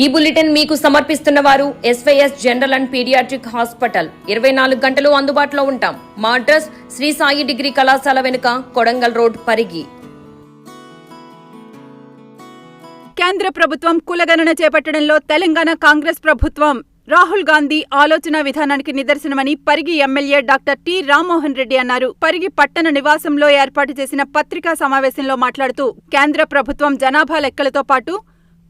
ఈ బులెటిన్ మీకు సమర్పిస్తున్న వారు SYS general and paediatric hospital ఇరవై నాలుగు గంటలు అందుబాటులో ఉంటాం. మా అడ్రస్ శ్రీ సాయి డిగ్రీ కళాశాల వెనుక కొడంగల్ రోడ్ పరిగి. కేంద్ర ప్రభుత్వం కులగణన చేపట్టడంలో తెలంగాణ కాంగ్రెస్ ప్రభుత్వం. రాహుల్ గాంధీ ఆలోచన విధానానికి నిదర్శనమని Parigi MLA doctor T Rammohan Reddy అన్నారు. పరిగి పట్టణ నివాసంలో ఏర్పాటు చేసిన పత్రికా సమావేశంలో మాట్లాడుతూ కేంద్ర ప్రభుత్వం జనాభా లెక్కలతో పాటు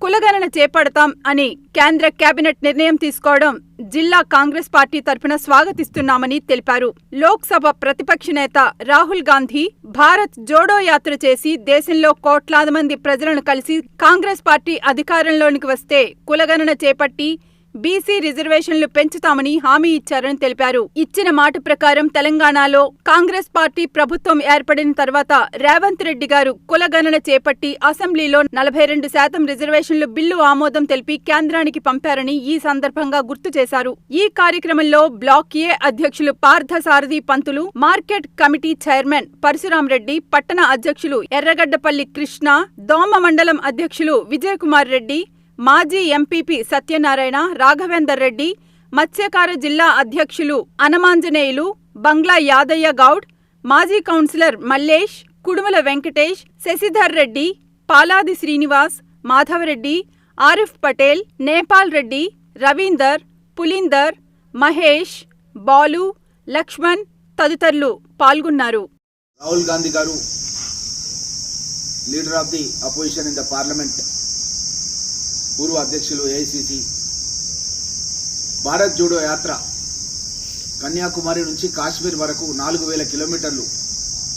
కులగణన చేపడతాం అని కేంద్ర కేబినెట్ నిర్ణయం తీసుకోవడం జిల్లా కాంగ్రెస్ పార్టీ తరఫున స్వాగతిస్తున్నామని తెలిపారు. లోక్సభ ప్రతిపక్ష నేత రాహుల్ గాంధీ భారత్ జోడో యాత్ర చేసి దేశంలో కోట్లాది మంది ప్రజలను కలిసి కాంగ్రెస్ పార్టీ అధికారంలోనికి వస్తే కులగణన చేపట్టి బీసీ రిజర్వేషన్లు పెంచుతామని హామీ ఇచ్చారని తెలిపారు. ఇచ్చిన మాట ప్రకారం తెలంగాణలో కాంగ్రెస్ పార్టీ ప్రభుత్వం ఏర్పడిన తర్వాత రేవంత్ రెడ్డి గారు కులగణన చేపట్టి అసెంబ్లీలో నలభై రెండు శాతం రిజర్వేషన్లు బిల్లు ఆమోదం తెలిపి కేంద్రానికి పంపారని ఈ సందర్భంగా గుర్తు చేశారు. ఈ కార్యక్రమంలో బ్లాక్ ఏ అధ్యక్షులు Parthasarathi Pantulu market committee chairman Parashuram Reddy పట్టణ అధ్యక్షులు ఎర్రగడ్డపల్లి కృష్ణ దోమ మండలం అధ్యక్షులు విజయకుమార్ రెడ్డి మాజీ ఎంపీపీ సత్యనారాయణ రాఘవేందర్ రెడ్డి మత్స్యకార జిల్లా అధ్యక్షులు అనమాంజనేయులు బంగ్లా యాదయ్య గౌడ్ మాజీ కౌన్సిలర్ మల్లేష్ కుడుమల వెంకటేష్ శశిధర్ రెడ్డి పాలాది శ్రీనివాస్ మాధవరెడ్డి ఆరిఫ్ పటేల్ నేపాల్ రెడ్డి రవీందర్ పులీందర్ మహేష్ బాలు లక్ష్మణ్ తదితరులు పాల్గొన్నారు. రాహుల్ గాంధీ గారు leader of the opposition in the parliament పూర్వ అధ్యక్షులు ఏఐసిసి భారత్ జోడో యాత్ర కన్యాకుమారి నుంచి కాశ్మీర్ వరకు నాలుగు వేల కిలోమీటర్లు.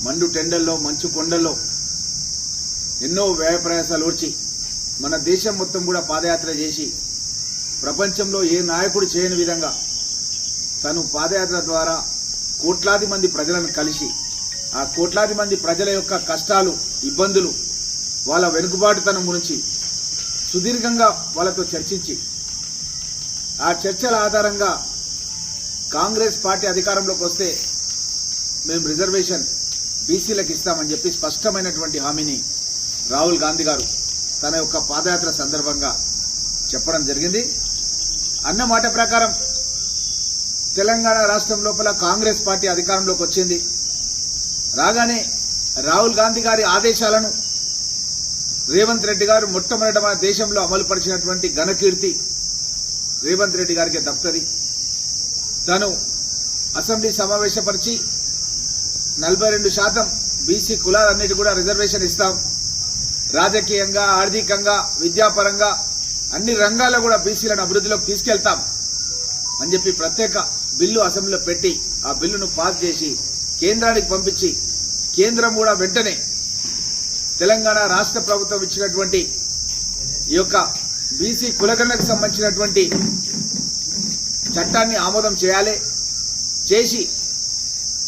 మండు టెండల్లో మంచు కొండల్లో ఎన్నో వ్యయ ప్రయాసాలు ఓడ్చి మన దేశం మొత్తం కూడా పాదయాత్ర చేసి ప్రపంచంలో ఏ నాయకుడు చేయని విధంగా తను పాదయాత్ర ద్వారా కోట్లాది మంది ప్రజలను కలిసి ఆ కోట్లాది మంది ప్రజల యొక్క కష్టాలు ఇబ్బందులు వాళ్ళ వెనుకబాటుతనం గురించి సుదీర్ఘంగా వాళ్ళతో చర్చించి ఆ చర్చల ఆధారంగా కాంగ్రెస్ పార్టీ అధికారంలోకి వస్తే మేము రిజర్వేషన్ బీసీలకు ఇస్తామని చెప్పి స్పష్టమైనటువంటి హామీని రాహుల్ గాంధీ గారు తన యొక్క పాదయాత్ర సందర్భంగా చెప్పడం జరిగింది. అన్న మాట ప్రకారం తెలంగాణ రాష్ట్రం లోపల కాంగ్రెస్ పార్టీ అధికారంలోకి వచ్చింది. రాగానే రాహుల్ గాంధీ గారి ఆదేశాలను రేవంత్ రెడ్డి గారు మొట్టమొదట మన దేశంలో అమలుపరిచినటువంటి ఘనకీర్తి రేవంత్ రెడ్డి గారికి దక్కుతుంది తను అసెంబ్లీ సమావేశపరిచి నలభై రెండు శాతం బీసీ కులాలన్నిటి కూడా రిజర్వేషన్ ఇస్తాం. రాజకీయంగా ఆర్థికంగా విద్యాపరంగా అన్ని రంగాల్లో కూడా బీసీలను అభివృద్ధిలోకి తీసుకెళ్తాం అని చెప్పి ప్రత్యేక బిల్లు అసెంబ్లీలో పెట్టి ఆ బిల్లును పాస్ చేసి కేంద్రానికి పంపించి కేంద్రం కూడా వెంటనే తెలంగాణ రాష్ట్ర ప్రభుత్వం ఇచ్చినటువంటి ఈ యొక్క బీసీ కులగణకు సంబంధించినటువంటి చట్టాన్ని ఆమోదం చేయాలి. చేసి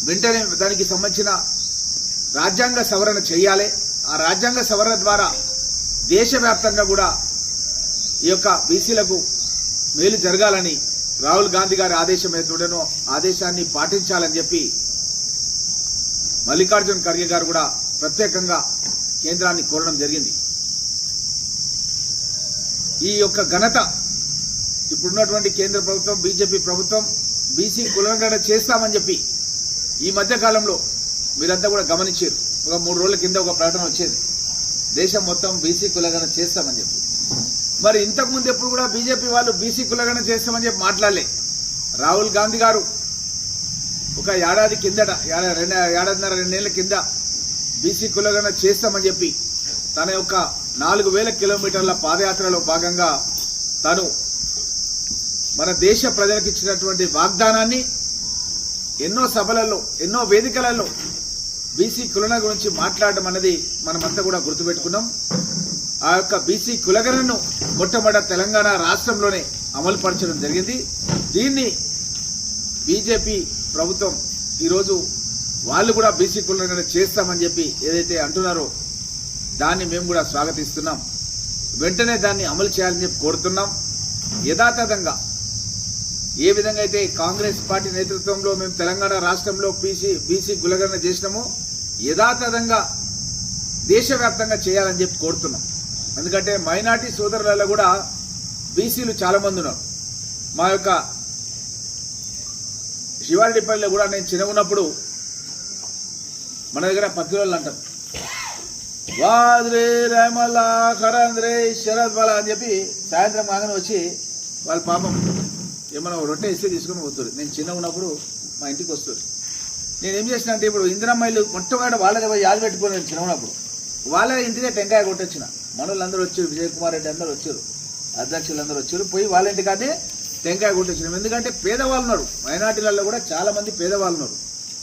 వెంటనే దానికి సంబంధించిన రాజ్యాంగ సవరణ చేయాలి. ఆ రాజ్యాంగ సవరణ ద్వారా దేశవ్యాప్తంగా కూడా ఈ యొక్క బీసీలకు మేలు జరగాలని రాహుల్ గాంధీ గారి ఆదేశం ఏదైతుండేనో ఆదేశాన్ని పాటించాలని చెప్పి మల్లికార్జున్ ఖర్గే గారు కూడా ప్రత్యేకంగా కేంద్రాన్ని కోరడం జరిగింది. ఈ యొక్క ఘనత ఇప్పుడున్నటువంటి కేంద్ర ప్రభుత్వం బీజేపీ ప్రభుత్వం బీసీ కులగడ చేస్తామని చెప్పి ఈ మధ్య కాలంలో మీరంతా కూడా గమనించారు. ఒక మూడు రోజుల కింద ఒక ప్రకటన వచ్చేది. దేశం మొత్తం బీసీ కులగణ చేస్తామని చెప్పి. మరి ఇంతకుముందు ఎప్పుడు కూడా బీజేపీ వాళ్ళు బీసీ కులగణ చేస్తామని చెప్పి మాట్లాడలే. రాహుల్ గాంధీ గారు ఒక ఏడాది కిందట రెండు ఏడాదిన్నర రెండేళ్ళ కింద బీసీ కులగణ చేస్తామని చెప్పి తన యొక్క నాలుగు వేల కిలోమీటర్ల పాదయాత్రలో భాగంగా తను మన దేశ ప్రజలకు ఇచ్చినటువంటి వాగ్దానాన్ని ఎన్నో సభలలో ఎన్నో వేదికలలో బీసీ కులన గురించి మాట్లాడడం అనేది మనమంతా కూడా గుర్తుపెట్టుకున్నాం. ఆ యొక్క బీసీ కులగణను మొట్టమొదట తెలంగాణ రాష్ట్రంలోనే అమలుపరచడం జరిగింది. దీన్ని బీజేపీ ప్రభుత్వం ఈరోజు వాళ్ళు కూడా బీసీ కులగణ చేస్తామని చెప్పి ఏదైతే అంటున్నారో దాన్ని మేము కూడా స్వాగతిస్తున్నాం. వెంటనే దాన్ని అమలు చేయాలని చెప్పి కోరుతున్నాం. యథాతథంగా ఏ విధంగా అయితే కాంగ్రెస్ పార్టీ నేతృత్వంలో మేము తెలంగాణ రాష్ట్రంలో పీసీ బీసీ గులగణన చేసినామో యథాతథంగా దేశవ్యాప్తంగా చేయాలని చెప్పి కోరుతున్నాం. ఎందుకంటే మైనార్టీ సోదరులలో కూడా బీసీలు చాలామంది ఉన్నారు. మా యొక్క శివారెడ్డిపల్లిలో కూడా నేను చిన్న ఉన్నప్పుడు మన దగ్గర పత్తి రోజులు అంటారు వాద్రే రేమల హరంద్రే శరద్ బల అని చెప్పి సాయంత్రం కాగానే వచ్చి వాళ్ళ పాపం ఏమన్నా రొట్టె ఇస్తే తీసుకుని పోతుంది. నేను చిన్న ఉన్నప్పుడు మా ఇంటికి వస్తుంది. నేను ఏం చేసిన అంటే ఇప్పుడు ఇందిరమ్మాయిలు మొట్టమొదటి వాళ్ళకి పోయి యాద పెట్టుకుని నేను చిన్న ఉన్నప్పుడు వాళ్ళ ఇంటికే టెంకాయ కొట్టొచ్చిన. మనోళ్ళందరూ వచ్చారు విజయ్ కుమార్ రెడ్డి అందరూ వచ్చారు అధ్యక్షులు అందరూ వచ్చారు పోయి వాళ్ళ ఇంటికాడే టెంకాయ కొట్టొచ్చినాం. ఎందుకంటే పేదవాళ్ళు ఉన్నారు. మైనార్టీలలో కూడా చాలామంది పేదవాళ్ళు ఉన్నారు.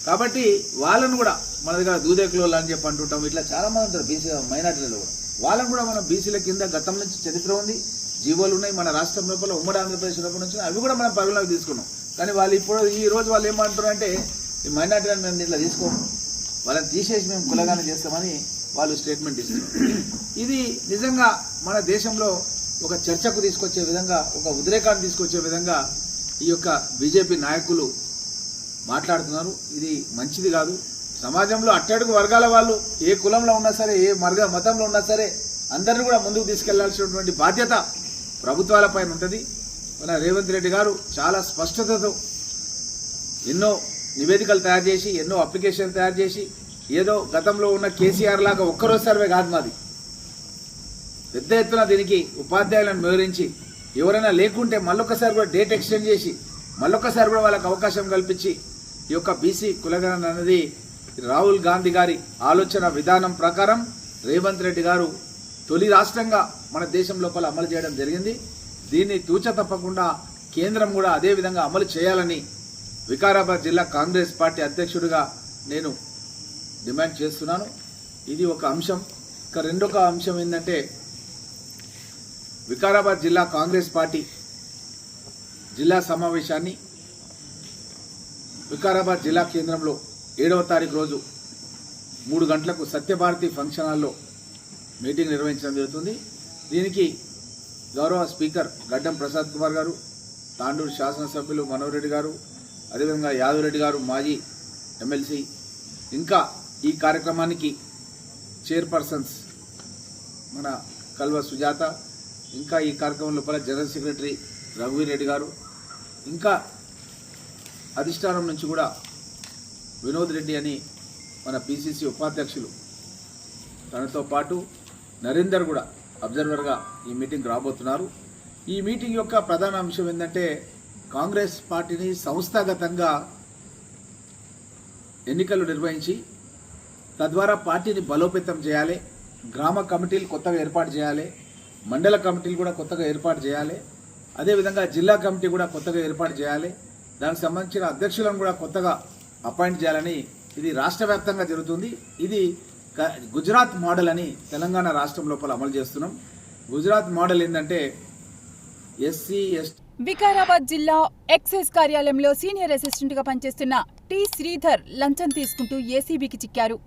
కాబట్టి వాళ్ళను కూడా మన దగ్గర దూదేకులు అని చెప్పి అంటుంటాం. ఇట్లా చాలా మంది ఉంటారు బీసీ మైనార్టీలలో కూడా. వాళ్ళని కూడా మన బీసీల కింద గతం నుంచి చరిత్ర ఉంది జీవోలు ఉన్నాయి. మన రాష్ట్రం లోపల ఉమ్మడి ఆంధ్రప్రదేశ్ లోపల నుంచి అవి కూడా మనం పరిగణలోకి తీసుకున్నాం. కానీ వాళ్ళు ఇప్పుడు ఈ రోజు వాళ్ళు ఏమంటారు అంటే ఈ మైనార్టీలను మేము ఇట్లా తీసుకోము వాళ్ళని తీసేసి మేము కులగానే చేస్తామని వాళ్ళు స్టేట్మెంట్ ఇస్తున్నారు. ఇది నిజంగా మన దేశంలో ఒక చర్చకు తీసుకొచ్చే విధంగా ఒక ఉద్రేకాన్ని తీసుకొచ్చే విధంగా ఈ యొక్క బీజేపీ నాయకులు మాట్లాడుతున్నారు. ఇది మంచిది కాదు. సమాజంలో అట్టడుగు వర్గాల వాళ్ళు ఏ కులంలో ఉన్నా సరే ఏ మర్గ మతంలో ఉన్నా సరే అందరిని కూడా ముందుకు తీసుకెళ్ళాల్సినటువంటి బాధ్యత ప్రభుత్వాలపైన ఉంటుంది. మన రేవంత్ రెడ్డి గారు చాలా స్పష్టతతో ఎన్నో నివేదికలు తయారు చేసి ఎన్నో అప్లికేషన్ తయారు చేసి ఏదో గతంలో ఉన్న కేసీఆర్ లాగా ఒక్కరోజు సర్వే కాదు మాది. పెద్ద ఎత్తున దీనికి ఉపాధ్యాయులను వివరించి ఎవరైనా లేకుంటే మళ్ళొక్కసారి కూడా డేట్ ఎక్స్టెండ్ చేసి మళ్ళొక్కసారి కూడా వాళ్ళకి అవకాశం కల్పించి ఈ యొక్క బీసీ కులగణన అనేది రాహుల్ గాంధీ గారి ఆలోచన విధానం ప్రకారం రేవంత్ రెడ్డి గారు తొలి రాష్ట్రంగా మన దేశం లోపల అమలు చేయడం జరిగింది. దీన్ని తూచ తప్పకుండా కేంద్రం కూడా అదే విధంగా అమలు చేయాలని వికారాబాద్ జిల్లా కాంగ్రెస్ పార్టీ అధ్యక్షుడిగా నేను డిమాండ్ చేస్తున్నాను. ఇది ఒక అంశం. ఇక రెండొక అంశం ఏంటంటే వికారాబాద్ జిల్లా కాంగ్రెస్ పార్టీ జిల్లా సమావేశాన్ని వికారాబాద్ జిల్లా కేంద్రంలో ఏడవ తారీఖు రోజు మూడు గంటలకు సత్యభారతి ఫంక్షన్ హాల్లో మీటింగ్ నిర్వహించడం జరుగుతుంది. దీనికి గౌరవ స్పీకర్ గడ్డం ప్రసాద్ కుమార్ గారు తాండూరు శాసనసభ్యులు మనోహర్ రెడ్డి గారు అదేవిధంగా యాదవ్ రెడ్డి గారు మాజీ ఎమ్మెల్సీ. ఇంకా ఈ కార్యక్రమానికి చైర్పర్సన్స్ మన కల్వ సుజాత ఇంకా ఈ కార్యక్రమం లోపల జనరల్ సెక్రటరీ రఘువీర్ రెడ్డి గారు. ఇంకా అధిష్టానం నుంచి కూడా వినోద్ రెడ్డి అని మన పిసిసి ఉపాధ్యక్షులు. తనతో పాటు నరేందర్ కూడా అబ్జర్వర్గా ఈ మీటింగ్ రాబోతున్నారు. ఈ మీటింగ్ యొక్క ప్రధాన అంశం ఏంటంటే కాంగ్రెస్ పార్టీని సంస్థాగతంగా ఎన్నికలు నిర్వహించి తద్వారా పార్టీని బలోపేతం చేయాలి గ్రామ కమిటీలు కొత్తగా ఏర్పాటు చేయాలి మండల కమిటీలు కూడా కొత్తగా ఏర్పాటు చేయాలి అదేవిధంగా జిల్లా కమిటీ కూడా కొత్తగా ఏర్పాటు చేయాలి దానికి సంబంధించిన అధ్యక్షులను కూడా కొత్తగా అపాయింట్ చేయాలని ఇది రాష్ట్ర వ్యాప్తంగా జరుగుతుంది. ఇది గుజరాత్ మోడల్ అని తెలంగాణ రాష్ట్రం లోపల అమలు చేస్తున్నాం. గుజరాత్ మోడల్ ఏంటంటే ఎస్సీ ఎస్టీ వికారాబాద్ జిల్లా ఎక్సైజ్ కార్యాలయంలో సీనియర్ అసిస్టెంట్గా పనిచేస్తున్న టి శ్రీధర్ లంచం తీసుకుంటూ ఏసీబీకి చిక్కారు.